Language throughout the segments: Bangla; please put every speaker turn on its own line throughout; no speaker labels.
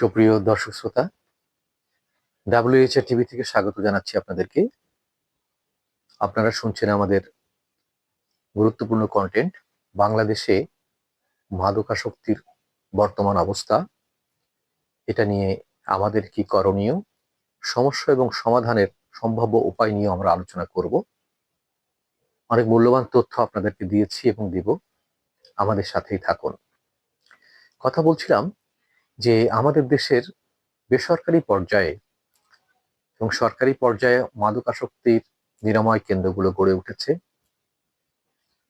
সুপ্রিয় দর্শক শ্রোতা ডাব্লিউএইচআর টিভি থেকে স্বাগত জানাচ্ছি আপনাদেরকে। আপনারা শুনছেন আমাদের গুরুত্বপূর্ণ কন্টেন্ট বাংলাদেশে মাদকাসক্তির বর্তমান অবস্থা। এটা নিয়ে আমাদের কি করণীয়, সমস্যা এবং সমাধানের সম্ভাব্য উপায় নিয়ে আমরা আলোচনা করব। অনেক মূল্যবান তথ্য আপনাদেরকে দিয়েছি এবং দিব। আমাদের সাথেই থাকুন। কথা বলছিলাম যে আমাদের দেশের বেসরকারি পর্যায়ে এবং সরকারি পর্যায়ে মাদকাসক্তির নিরাময় কেন্দ্রগুলো গড়ে উঠেছে।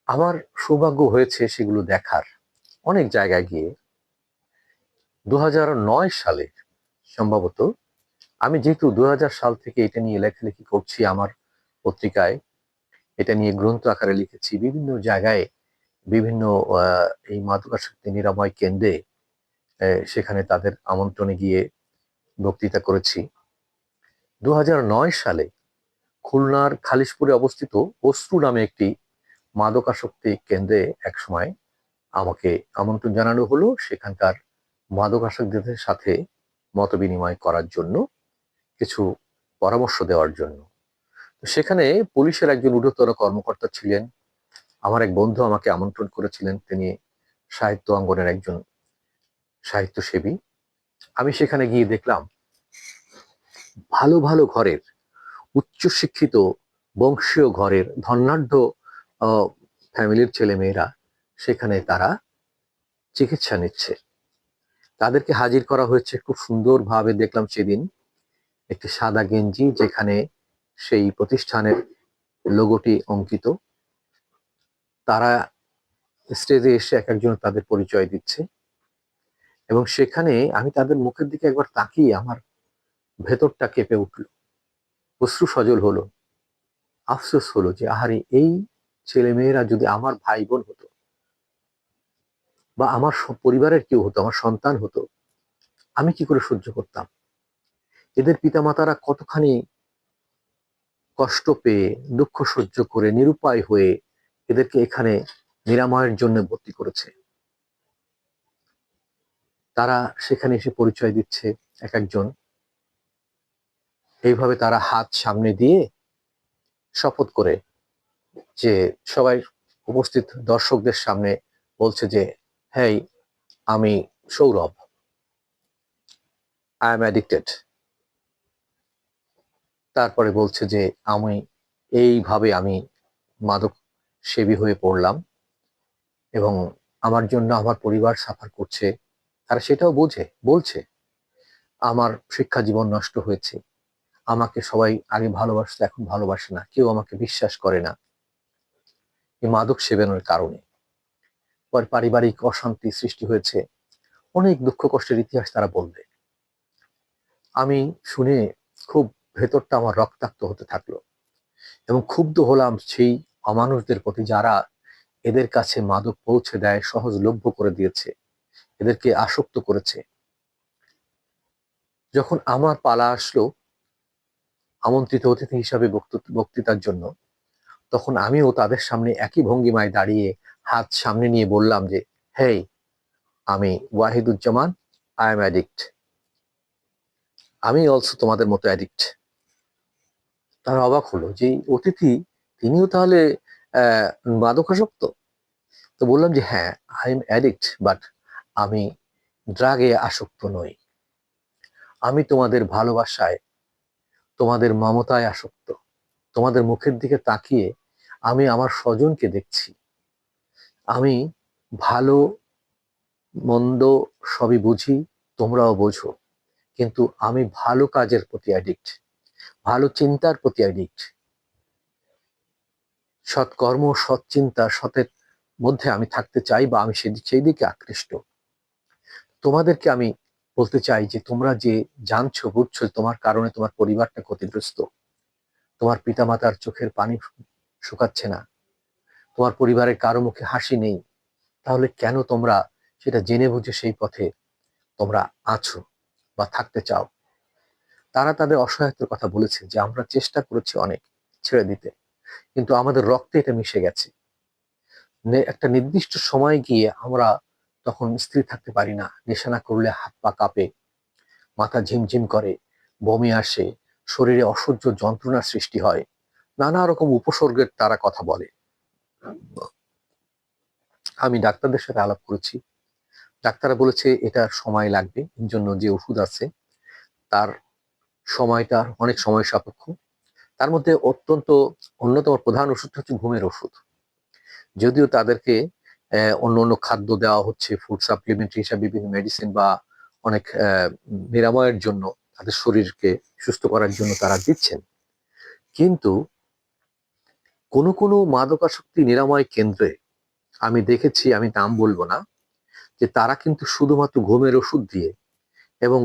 আমার সৌভাগ্য হয়েছে সেগুলো দেখার অনেক জায়গায় গিয়ে। দু হাজার নয় সালে সম্ভবত আমি যেহেতু দু হাজার সাল থেকে এটা নিয়ে লেখালেখি করছি আমার পত্রিকায়, এটা নিয়ে গ্রন্থ আকারে লিখেছি, বিভিন্ন জায়গায় বিভিন্ন এই মাদকাসক্তি নিরাময় কেন্দ্রে সেখানে তাদের আমন্ত্রণে গিয়ে বক্তৃতা করেছি। দু হাজার নয় সালে খুলনার খালিশপুরে অবস্থিত অশ্রু নামে একটি মাদকাসক্তি কেন্দ্রে একসময় আমাকে আমন্ত্রণ জানানো হলো সেখানকার মাদকাসক্তদের সাথে মত বিনিময় করার জন্য, কিছু পরামর্শ দেওয়ার জন্য। সেখানে পুলিশের একজন ঊর্ধ্বতন কর্মকর্তা ছিলেন। আমার এক বন্ধু আমাকে আমন্ত্রণ করেছিলেন। তিনি সাহিত্য অঙ্গনের একজন সাহিত্যসেবী। আমি সেখানে গিয়ে দেখলাম, ভালো ভালো ঘরের, উচ্চশিক্ষিত বংশীয় ঘরের ধনাঢ্য ফ্যামিলির ছেলে মেয়েরা সেখানে তারা চিকিৎসা নিচ্ছে। তাদেরকে হাজির করা হয়েছে খুব সুন্দরভাবে দেখলাম সেদিন একটি সাদা গেঞ্জি, যেখানে সেই প্রতিষ্ঠানের লোগোটি অঙ্কিত। তারা স্টেজে এসে এক একজন তাদের পরিচয় দিচ্ছে। এবং সেখানে আমি তাদের মুখের দিকে একবার তাকিয়ে আমার ভেতরটা কেঁপে উঠল। অশ্রু সজল হলো। আফসোস হলো যে, আহারে, এই ছেলে মেয়েরা যদি আমার ভাই বোন হতো বা আমার পরিবারের কেউ হতো, আমার সন্তান হতো, আমি কি করে সহ্য করতাম? এদের পিতামাতারা কতখানি কষ্ট পেয়ে, দুঃখ সহ্য করে, নিরুপায় হয়ে এদেরকে এখানে নিরাময়ের জন্য ভর্তি করেছে। তারা সেখানে এসে পরিচয় দিচ্ছে এক একজন। এইভাবে তারা হাত সামনে দিয়ে শপথ করে যে সবাই উপস্থিত দর্শকদের সামনে বলছে যে হ্যাঁ আমি সৌরভ। আই এম অ্যাডিক্টেড তারপরে বলছে যে, আমি, এইভাবে আমি মাদক সেবী হয়ে পড়লাম এবং আমার জন্য আমার পরিবার সাফার করছে। তারা সেটাও বোঝে, বলছে, আমার শিক্ষা জীবন নষ্ট হয়েছে। আমাকে সবাই আগে ভালোবাসতো, এখন ভালোবাসে না। কেউ আমাকে বিশ্বাস করে না। এই মাদক সেবনের কারণে। পর পারিবারিক অশান্তি সৃষ্টি হয়েছে। অনেক দুঃখ কষ্টের ইতিহাস তারা বলবে। আমি শুনে খুব ভেতরটা আমার রক্তাক্ত হতে থাকল এবং ক্ষুব্ধ হলাম সেই অমানুষদের প্রতি যারা এদের কাছে মাদক পৌঁছে দেয়, সহজলভ্য করে দিয়েছে। এদেরকে আসক্ত করেছে। যখন আমার পালা আসলো আমন্ত্রিত অতিথি হিসাবে বক্তৃ- বক্তৃতার জন্য, তখন আমিও তাদের সামনে একই ভঙ্গিমায় দাঁড়িয়ে হাত সামনে নিয়ে বললাম যে, হেই, আমি ওয়াহিদুজ্জামান আই এম অ্যাডিক্ট আমি অলসো তোমাদের মতো অ্যাডিক্ট তারা অবাক হলো যে অতিথি, তিনিও তাহলে মাদকাসক্ত? তো বললাম যে হ্যাঁ আই এম অ্যাডিক্ট বাট আমি ড্রাগে আসক্ত নই। আমি তোমাদের ভালোবাসায়, তোমাদের মমতায় আসক্ত। তোমাদের মুখের দিকে তাকিয়ে আমি আমার স্বজনকে দেখছি। আমি ভালো, মন্দ সবই বুঝি, তোমরাও বোঝো। কিন্তু আমি ভালো কাজের প্রতি অ্যাডিক্ট ভালো চিন্তার প্রতি অ্যাডিক্ট সৎকর্ম সৎ চিন্তা সতের মধ্যে আমি থাকতে চাই বা আমি সেদিক সেই দিকে আকৃষ্ট। তোমাদেরকে আমি বলতে চাই যে তোমরা যে জানছো, বুঝছ তোমার কারণে তোমার পরিবারটা ক্ষতিগ্রস্ত, তোমার পিতামাতার চোখের পানি শুকাচ্ছে না, তোমার পরিবারের কারও মুখে হাসি নেই, তাহলে কেন তোমরা সেটা জেনে বুঝে সেই পথে তোমরা আছো বা থাকতে চাও? তারা তাদের অসহায়তার কথা বলেছে যে আমরা চেষ্টা করেছি অনেক ছেড়ে দিতে, কিন্তু আমাদের রক্তে এটা মিশে গেছে। একটা নির্দিষ্ট সময় গিয়ে আমরা তখন স্থির থাকতে পারি না। নেশা না করলে হাত পা কাঁপে, মাথা ঝিমঝিম করে, বমি আসে, শরীরে অসহ্য যন্ত্রণার সৃষ্টি হয়। নানা রকম উপসর্গের তারা কথা বলে। আমি ডাক্তারদের সাথে আলাপ করেছি। ডাক্তাররা বলেছে এটা সময় লাগবে, এর জন্য যে ওষুধ আছে, তার সময়টা অনেক সময় সাপেক্ষ। তার মধ্যে অত্যন্ত অন্যতম প্রধান ওষুধ হচ্ছে ঘুমের ওষুধ। যদিও তাদেরকে অন্য অন্য খাদ্য দেওয়া হচ্ছে ফুড সাপ্লিমেন্ট হিসাবে বিভিন্ন মেডিসিন বা অনেক নিরাময়ের জন্য তাদের শরীরকে সুস্থ করার জন্য তারা দিচ্ছেন। কিন্তু কোনো কোনো মাদকাসক্তি নিরাময় কেন্দ্রে আমি দেখেছি, আমি নাম বলব না, যে তারা কিন্তু শুধুমাত্র ঘুমের ওষুধ দিয়ে এবং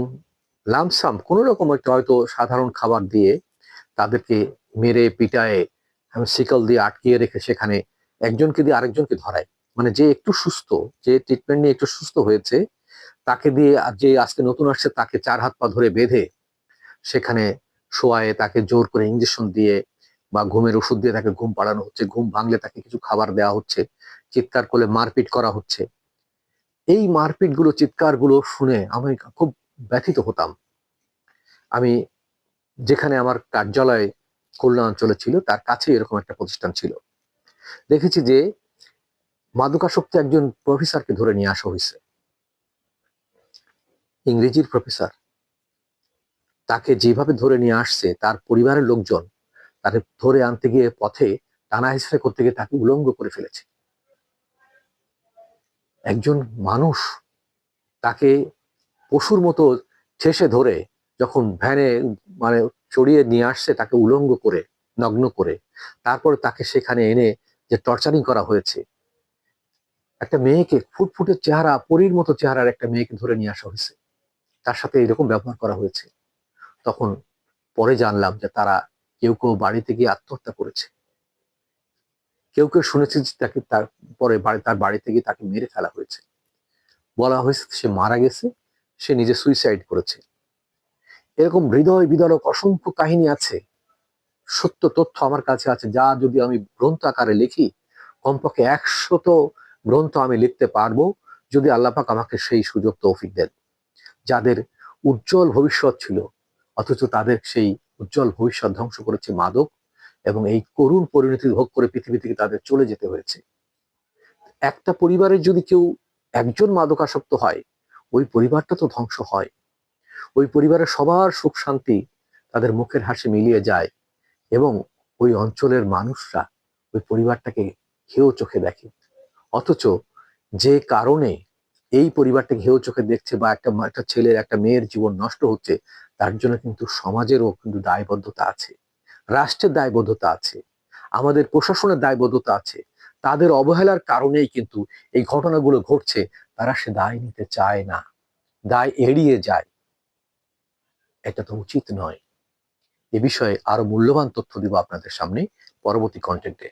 লামসাম কোনো রকম একটা হয়তো সাধারণ খাবার দিয়ে তাদেরকে মেরে, পিটায়ে শিকল দিয়ে আটকিয়ে রেখে সেখানে একজনকে দিয়ে আরেকজনকে ধরায়। মানে যে একটু সুস্থ, যে ট্রিটমেন্ট নিয়ে একটু সুস্থ হয়েছে, তাকে দিয়ে যে আজকে নতুন আসছে, তাকে চার হাত পা ধরে বেঁধে সেখানে শোয়ায়ে তাকে জোর করে ইঞ্জেকশন দিয়ে বা ঘুমের ওষুধ দিয়ে তাকে ঘুম পাড়ানো হচ্ছে, ঘুম ভাঙলে তাকে কিছু খাবার দেওয়া হচ্ছে, চিৎকার করলে মারপিট করা হচ্ছে। এই মারপিটগুলো চিৎকারগুলো শুনে আমি খুব ব্যথিত হতাম। আমি যেখানে আমার কার্যালয় খুলনা অঞ্চলে ছিল, তার কাছে এরকম একটা প্রতিষ্ঠান ছিল। দেখেছি যে মাদকাসক্ত একজন প্রফেসরকে ধরে নিয়ে আসা হয়েছে। ইংরেজির প্রফেসর। তাকে যেভাবে ধরে নিয়ে আসছে, তার পরিবারের লোকজন তাকে ধরে আনতে গিয়ে পথে টানা হিসেবে করতে গিয়ে তাকে উলঙ্গ করে ফেলেছে। একজন মানুষ তাকে পশুর মতো ঠেসে ধরে যখন ভ্যানে মানে চড়িয়ে নিয়ে আসছে, তাকে উলঙ্গ করে, নগ্ন করে, তারপরে তাকে সেখানে এনে যে টর্চারিং করা হয়েছে একটা মেয়েকে ফুটফুটে চেহারা, পরীর মতো চেহারার একটা মেয়েকে ধরে নিয়ে আসা হয়েছে। তার সাথে এরকম ব্যবহার করা হয়েছে। তখন পরে জানলাম যে তারা কেউ কেউ বাড়িতে গিয়ে আত্মহত্যা করেছে। কেউ কেউ শুনেছে যে তাকে তারপরে বাড়ি, তার বাড়িতে গিয়ে তাকে মেরে ফেলা হয়েছে। বলা হয়েছে সে মারা গেছে, সে নিজে সুইসাইড করেছে। এরকম হৃদয় বিদারক অসংখ্য কাহিনী আছে। সত্য তথ্য আমার কাছে আছে। যা যদি আমি গ্রন্থ আকারে লিখি, কমপক্ষে একশত গ্রন্থ আমি লিখতে পারব যদি আল্লাপাক আমাকে সেই সুযোগ তৌফিক দেন। যাদের উজ্জ্বল ভবিষ্যৎ ছিল, অথচ তাদের সেই উজ্জ্বল ভবিষ্যৎ ধ্বংস করেছে মাদক এবং এই করুণ পরিণতি ভোগ করে পৃথিবী থেকে তাদের চলে যেতে হয়েছে। একটা পরিবারের যদি কেউ একজন মাদকাসক্ত হয়, ওই পরিবারটা তো ধ্বংস হয়। ওই পরিবারের সবার সুখ শান্তি তাদের মুখের হাসি মিলিয়ে যায় এবং ওই অঞ্চলের মানুষরা ওই পরিবারটাকে খেয়েও চোখে দেখে। অথচ যে কারণে এই পরিবারটা ঘেউ চোখে দেখছে বা একটা একটা ছেলের, একটা মেয়ের জীবন নষ্ট হচ্ছে, তার জন্য কিন্তু সমাজেরও কিন্তু দায়বদ্ধতা আছে। রাষ্ট্রের দায়বদ্ধতা আছে, আমাদের প্রশাসনের দায়বদ্ধতা আছে, তাদের অবহেলার কারণেই কিন্তু এই ঘটনাগুলো ঘটছে, তারা সে দায় নিতে চায় না, দায় এড়িয়ে যায়। এটা তো উচিত নয়। এ বিষয়ে আরও মূল্যবান তথ্য দিব আপনাদের সামনে পরবর্তী কন্টেন্টে